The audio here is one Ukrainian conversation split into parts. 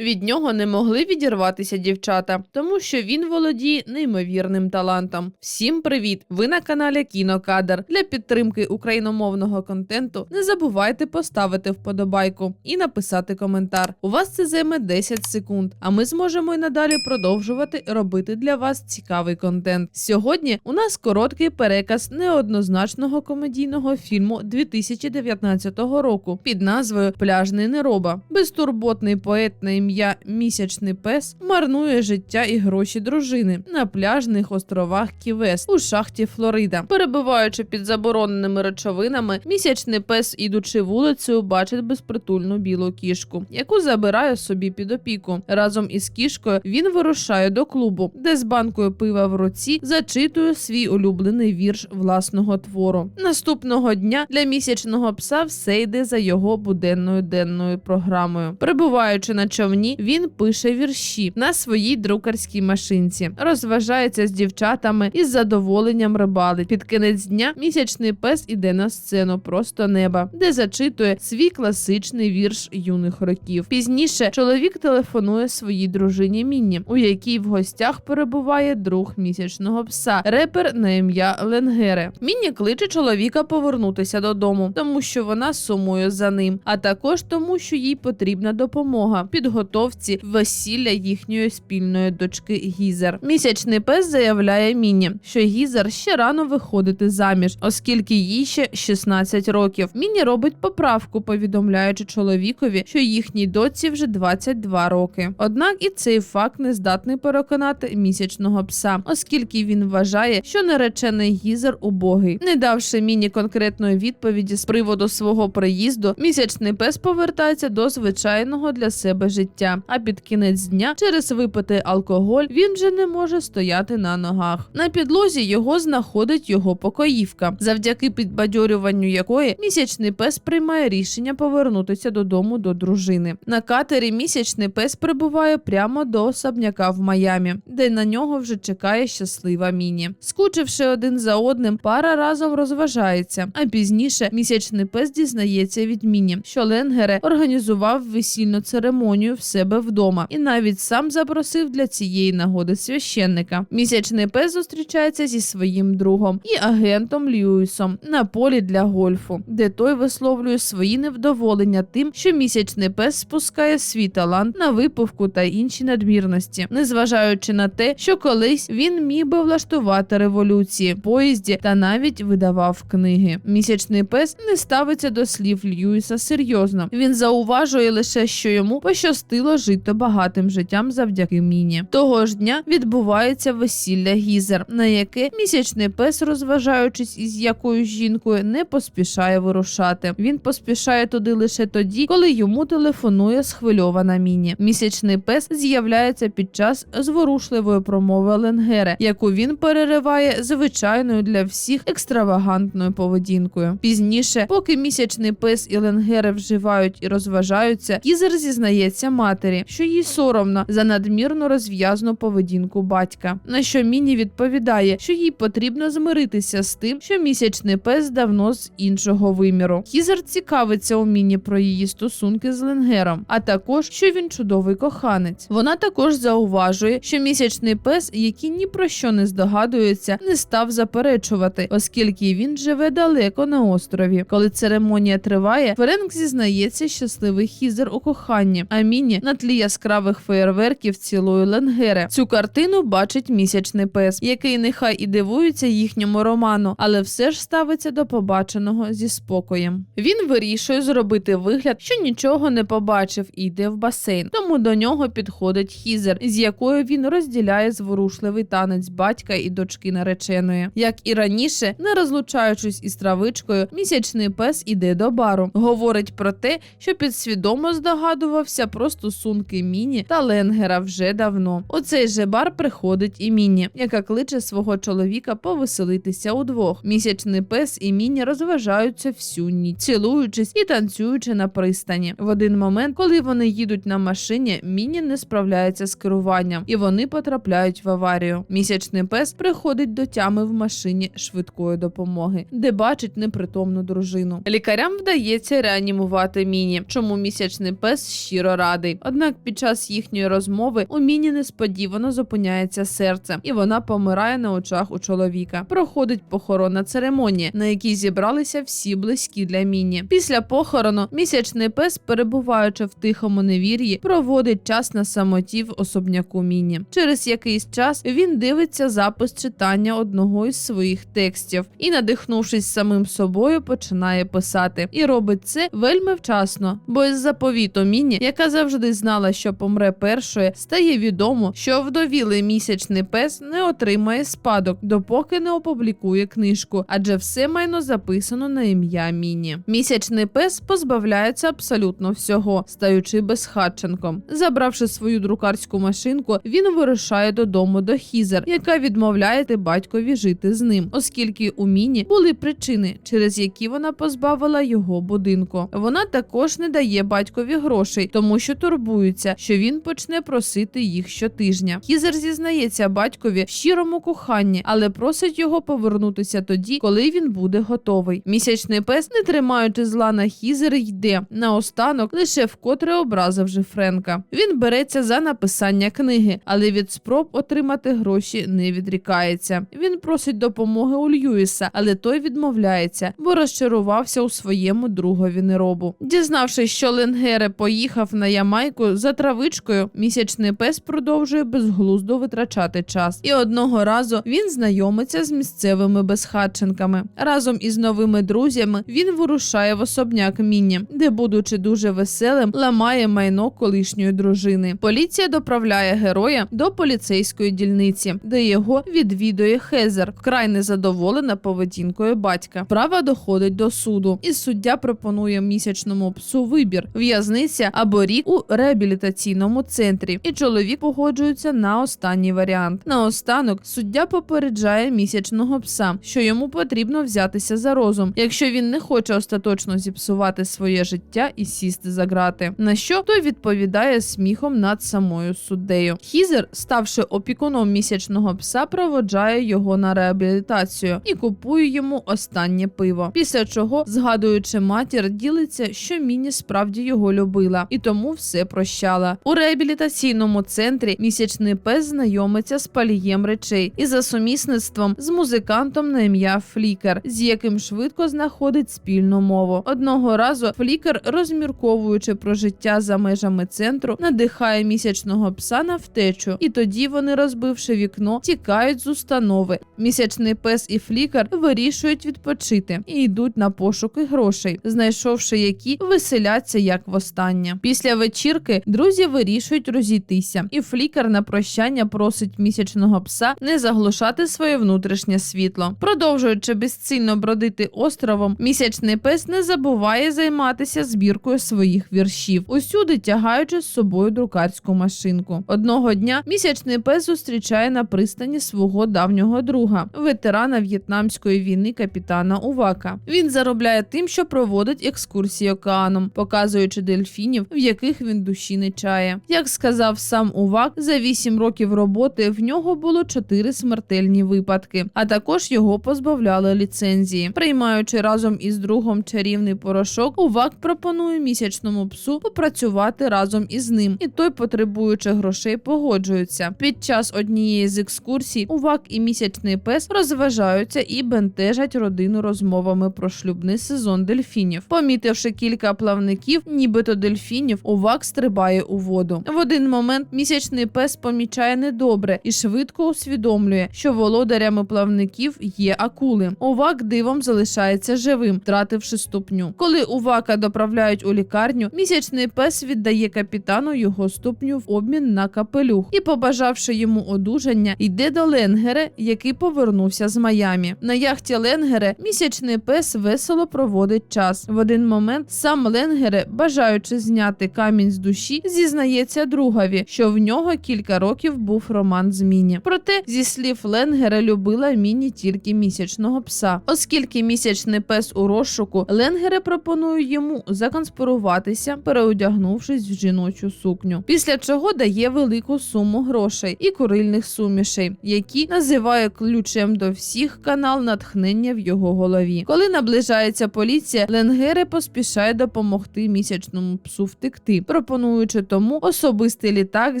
Від нього не могли відірватися дівчата, тому що він володіє неймовірним талантом. Всім привіт! Ви на каналі Кінокадр. Для підтримки україномовного контенту не забувайте поставити вподобайку і написати коментар. У вас це займе 10 секунд, а ми зможемо і надалі продовжувати робити для вас цікавий контент. Сьогодні у нас короткий переказ неоднозначного комедійного фільму 2019 року під назвою Пляжний нероба. Безтурботний поет на ім'я Місячний пес марнує життя і гроші дружини на пляжних островах Ківес у шахті Флорида. Перебуваючи під забороненими речовинами, місячний пес, ідучи вулицею, бачить безпритульну білу кішку, яку забирає собі під опіку. Разом із кішкою він вирушає до клубу, де з банкою пива в руці зачитує свій улюблений вірш власного твору. Наступного дня для місячного пса все йде за його буденною денною програмою. Перебуваючи на човні, він пише вірші на своїй друкарській машинці, розважається з дівчатами і з задоволенням рибалить. Під кінець дня місячний пес іде на сцену просто неба, де зачитує свій класичний вірш юних років. Пізніше чоловік телефонує своїй дружині Мінні, у якій в гостях перебуває друг місячного пса, репер на ім'я Ленгере. Мінні кличе чоловіка повернутися додому, тому що вона сумує за ним, а також тому, що їй потрібна допомога в підготовці весілля їхньої спільної дочки Гізер. Місячний пес заявляє Мінні, що Гізер ще рано виходити заміж, оскільки їй ще 16 років. Мінні робить поправку, повідомляючи чоловікові, що їхній доці вже 22 роки. Однак і цей факт не здатний переконати місячного пса, оскільки він вважає, що наречений Гізер убогий. Не давши Мінні конкретної відповіді з приводу свого приїзду, місячний пес повертається до звичайного для себе життя. А під кінець дня, через випитий алкоголь, він вже не може стояти на ногах. На підлозі його знаходить його покоївка, завдяки підбадьорюванню якої місячний пес приймає рішення повернутися додому до дружини. На катері місячний пес прибуває прямо до особняка в Майамі, де на нього вже чекає щаслива міні. Скучивши один за одним, пара разом розважається. А пізніше місячний пес дізнається від міні, що Ленгере організував весільну церемонію в себе вдома і навіть сам запросив для цієї нагоди священника. Місячний пес зустрічається зі своїм другом і агентом Льюісом на полі для гольфу, де той висловлює свої невдоволення тим, що місячний пес спускає свій талант на випивку та інші надмірності, незважаючи на те, що колись він міг би влаштувати революції поїзді та навіть видавав книги. Місячний пес не ставиться до слів Льюіса серйозно. Він зауважує лише, що йому пощастило жити багатим життям завдяки міні. Того ж дня відбувається весілля Гізер, на яке місячний пес, розважаючись із якоюсь жінкою, не поспішає вирушати. Він поспішає туди лише тоді, коли йому телефонує схвильована міні. Місячний пес з'являється під час зворушливої промови Ленгере, яку він перериває звичайною для всіх екстравагантною поведінкою. Пізніше, поки місячний пес і Ленгере вживають і розважаються, Кізер зізнається матері, що їй соромно за надмірну розв'язну поведінку батька. На що Міні відповідає, що їй потрібно змиритися з тим, що місячний пес давно з іншого виміру. Кізер цікавиться у Міні про її стосунки з Ленгером, а також що він чудовий коханець. Вона також зауважує, що місячний пес, який ні про що не здогадується, не став заперечувати, оскільки він живе далеко на острові. Коли церемонія триває, Ференк зізнається щасливий хізер у коханні. А Міні на тлі яскравих феєрверків цілої Ленгере. Цю картину бачить місячний пес, який нехай і дивується їхньому роману, але все ж ставиться до побаченого зі спокоєм. Він вирішує зробити вигляд, що нічого не побачив і йде в басейн. Тому до нього підходить хізер, з якою він розділяє зворушливий танець батька і дочки нареченої. Як і раніше, не розлучаючись із травичкою, місячний пес іде до бару, говорить про те, що підсвідомо здогадувався про стосунки Міні та Ленгера вже давно. У цей же бар приходить і Міні, яка кличе свого чоловіка повеселитися удвох. Місячний пес і Міні розважаються всю ніч, цілуючись і танцюючи на пристані. В один момент, коли вони їдуть на машині, Міні не справляється з керуванням, і вони потрапляють в аварію. Місячний пес приходить до тями в машині швидкої допомоги, де бачить непритомну дружину. Лікарям вдається реанімувати міні, чому місячний пес щиро радий. Радий. Однак під час їхньої розмови у Міні несподівано зупиняється серце, і вона помирає на очах у чоловіка. Проходить похоронна церемонія, на якій зібралися всі близькі для Міні. Після похорону місячний пес, перебуваючи в тихому невір'ї, проводить час на самоті в особняку Міні. Через якийсь час він дивиться запис читання одного із своїх текстів і, надихнувшись самим собою, починає писати. І робить це вельми вчасно, бо із заповіту Міні, яка завжди знала, що помре першою, стає відомо, що вдовілий місячний пес не отримає спадок, допоки не опублікує книжку, адже все майно записано на ім'я Міні. Місячний пес позбавляється абсолютно всього, стаючи безхатченком. Забравши свою друкарську машинку, він вирушає додому до Хізер, яка відмовляє батькові жити з ним, оскільки у Міні були причини, через які вона позбавила його будинку. Вона також не дає батькові грошей, тому що турбується, що він почне просити їх щотижня. Хізер зізнається батькові в щирому коханні, але просить його повернутися тоді, коли він буде готовий. Місячний пес, не тримаючи зла на Хізер, йде наостанок, лише вкотре образивши Френка. Він береться за написання книги, але від спроб отримати гроші не відрікається. Він просить допомоги у Льюіса, але той відмовляється, бо розчарувався у своєму другові неробу. Дізнавшись, що Ленгере поїхав на Ямайку за травичкою, місячний пес продовжує безглуздо витрачати час. І одного разу він знайомиться з місцевими безхатченками. Разом із новими друзями він вирушає в особняк Мінні, де, будучи дуже веселим, ламає майно колишньої дружини. Поліція доправляє героя до поліцейської дільниці, де його відвідує Хезер, вкрай незадоволена поведінкою батька. Справа доходить до суду, і суддя пропонує місячному псу вибір: в'язниця або рік у реабілітаційному центрі. І чоловік погоджується на останній варіант. Наостанок суддя попереджає місячного пса, що йому потрібно взятися за розум, якщо він не хоче остаточно зіпсувати своє життя і сісти за грати. На що той відповідає сміхом над самою суддею. Хізер, ставши опікуном місячного пса, проводжає його на реабілітацію і купує йому останнє пиво. Після чого, згадуючи матір, ділиться, що Міні справді його любила і тому все прощала. У реабілітаційному центрі місячний пес знайомиться з палієм речей і за сумісництвом з музикантом на ім'я Флікер, з яким швидко знаходить спільну мову. Одного разу Флікер, розмірковуючи про життя за межами центру, надихає місячного пса на втечу, і тоді вони, розбивши вікно, тікають з установи. Місячний пес і флікер вирішують відпочити і йдуть на пошуки грошей, знайшовши які веселяться як востаннє. Після вечірки друзі вирішують розійтися, і флікер на прощання просить місячного пса не заглушати своє внутрішнє світло. Продовжуючи безцільно бродити островом, місячний пес не забуває займатися збіркою своїх віршів, усюди тягаючи з собою друкарську машинку. Одного дня місячний пес зустрічає на пристані свого давнього друга, ветерана в'єтнамської війни капітанаУвака. Він заробляє тим, що проводить екскурсії океаном, показуючи дельфінів, в яких він душі не чає. Як сказав сам Увак, за 8 років роботи в нього було 4 смертельні випадки, а також його позбавляли ліцензії. Приймаючи разом із другом чарівний порошок, Увак пропонує місячному псу попрацювати разом із ним, і той, потребуючи грошей, погоджується. Під час однієї з екскурсій Увак і місячний пес розважаються і бентежать родину розмовами про шлюбний сезон дельфінів. Помітивши кілька плавників, нібито дельфінів, Увак стрибає у воду. В один момент місячний пес помічає недобре і швидко усвідомлює, що володарями плавників є акули. Увак дивом залишається живим, втративши ступню. Коли Увака доправляють у лікарню, місячний пес віддає капітану його ступню в обмін на капелюх і, побажавши йому одужання, йде до Ленгере, який повернувся з Майамі. На яхті Ленгере місячний пес весело проводить час. В один момент сам Ленгере, бажаючи зняти камінь з душі, зізнається другові, що в нього кілька років був роман з Міні. Проте, зі слів Ленгера, любила Міні тільки місячного пса. Оскільки місячний пес у розшуку, Ленгере пропонує йому законспіруватися, переодягнувшись в жіночу сукню. Після чого дає велику суму грошей і курильних сумішей, які називає ключем до всіх канал натхнення в його голові. Коли наближається поліція, Ленгере поспішає допомогти місячному псу втекти. Пропонуючи тому особистий літак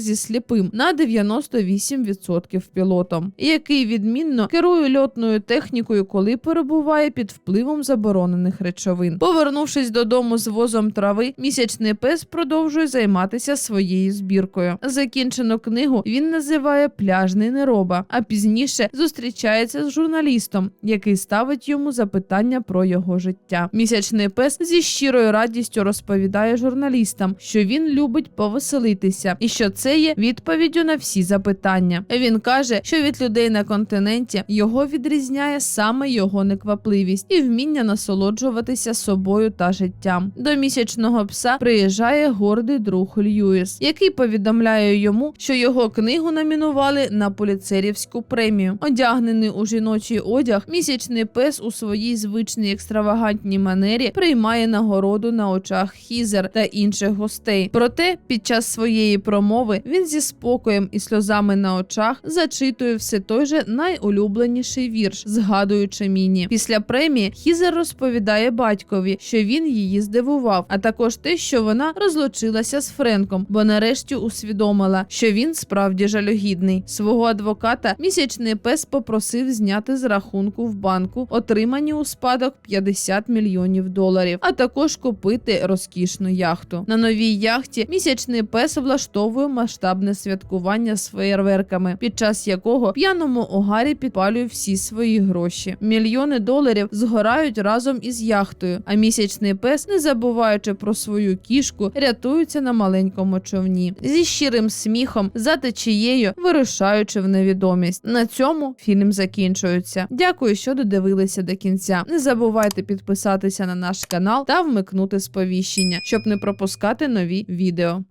зі сліпим на 98% пілотом, який відмінно керує льотною технікою, коли перебуває під впливом заборонених речовин. Повернувшись додому з возом трави, місячний пес продовжує займатися своєю збіркою. Закінчену книгу він називає пляжний нероба, а пізніше зустрічається з журналістом, який ставить йому запитання про його життя. Місячний пес зі щирою радістю розповідає журналістам, що він любить повеселитися, і що це є відповіддю на всі запитання. Він каже, що від людей на континенті його відрізняє саме його неквапливість і вміння насолоджуватися собою та життям. До місячного пса приїжджає гордий друг Льюіс, який повідомляє йому, що його книгу номінували на поліцерівську премію. Одягнений у жіночий одяг, місячний пес у своїй звичній екстравагантній манері приймає нагороду на очах Хізер та інших гостей. Проте під час своєї промови він зі спокоєм і сльозами на очах зачитує все той же найулюбленіший вірш, згадуючи міні. Після премії Хізер розповідає батькові, що він її здивував, а також те, що вона розлучилася з Френком, бо нарешті усвідомила, що він справді жалюгідний. Свого адвоката місячний пес попросив зняти з рахунку в банку отримані у спадок 50 мільйонів доларів, а також купити розкішну яхту. На новій яхті місячний пес влаштовує масштабне святкування з феєрверками, під час якого п'яному Огарі підпалює всі свої гроші. Мільйони доларів згорають разом із яхтою. А місячний пес, не забуваючи про свою кішку, рятується на маленькому човні зі щирим сміхом за течією, вирушаючи в невідомість. На цьому фільм закінчується. Дякую, що додивилися до кінця. Не забувайте підписатися на наш канал та вмикнути сповіщення, щоб не пропускати нові відео.